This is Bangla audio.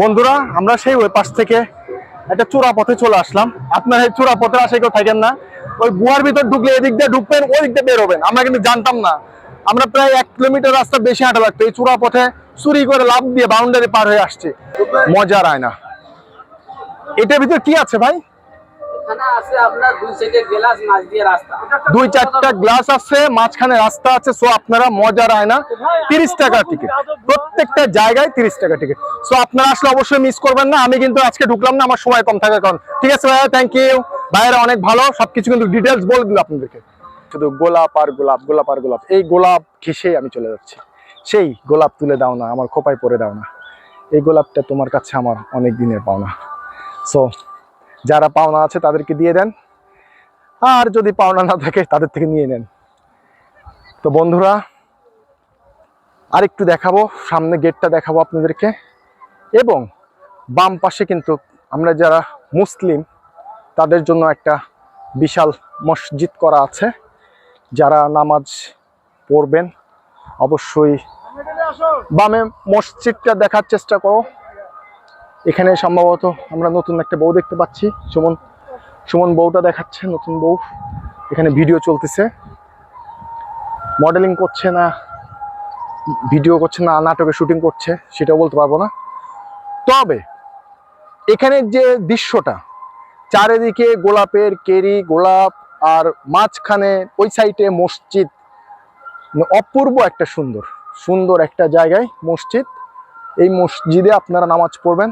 বন্ধুরা, আমরা সেই ওই পাশ থেকে একটা চূড়া পথে চলে আসলাম। আপনার এই চূড়া পথে আসে কেউ থাকেন না। ওই গুহার ভিতর ঢুকলে এদিক দিয়ে ঢুকবেন ওই দিক দিয়ে বেরোবেন আমরা কিন্তু জানতাম না। আমরা প্রায় এক কিলোমিটার রাস্তা বেশি হাঁটা লাগতো। এই চূড়া পথে চুরি করে লাভ দিয়ে বাউন্ডারি পার হয়ে আসছে। মজার আয়না। এটার ভিতরে কি আছে ভাই? দুই গ্লাস আছে, মাঝখানে রাস্তা আছে সো আপনারা মজার আয়না তিরিশ টাকা টিকিট প্রত্যেকটা জায়গায় তিরিশ টাকা টিকিট সো আপনারা আসলে অবশ্যই মিস করবেন না। আমি কিন্তু আজকে ঢুকলাম না, আমার সময় কম থাকার কারণ ঠিক আছে ভাইয়া থ্যাংক ইউ ভাইয়েরা অনেক ভালো, সবকিছু কিন্তু ডিটেলস বলে দিল আপনাদেরকে। শুধু গোলাপ আর গোলাপ গোলাপ আর গোলাপ। এই গোলাপ ঘেসে আমি চলে যাচ্ছি। সেই গোলাপ তুলে দাও না, আমার খোপায় পরে দাও না। এই গোলাপটা তোমার কাছে আমার অনেক দিনের পাওনা। সো যারা পাওনা আছে তাদেরকে দিয়ে দেন। আর যদি পাওনা না থাকে, তাদের থেকে নিয়ে নেন। তো বন্ধুরা, আরেকটু দেখাবো, সামনে গেটটা দেখাবো আপনাদেরকে। এবং বাম পাশে কিন্তু আমরা যারা মুসলিম, তাদের জন্য একটা বিশাল মসজিদ করা আছে। যারা নামাজ পড়বেন, অবশ্যই বামে মসজিদটা দেখার চেষ্টা করো। এখানে সম্ভবত আমরা নতুন একটা বউ দেখতে পাচ্ছি। সুমন সুমন বউটা দেখাচ্ছে, নতুন বউ। এখানে ভিডিও চলতেছে। মডেলিং করছে না ভিডিও করছে না, নাটকে শুটিং করছে, সেটাও বলতে পারব না। তবে, এখানে যে দৃশ্যটা, চারিদিকে গোলাপের কেরি, গোলাপ, আর মাঝখানে ওই সাইডে মসজিদ, অপূর্ব একটা সুন্দর সুন্দর একটা জায়গায় মসজিদ। এই মসজিদে আপনারা নামাজ পড়বেন।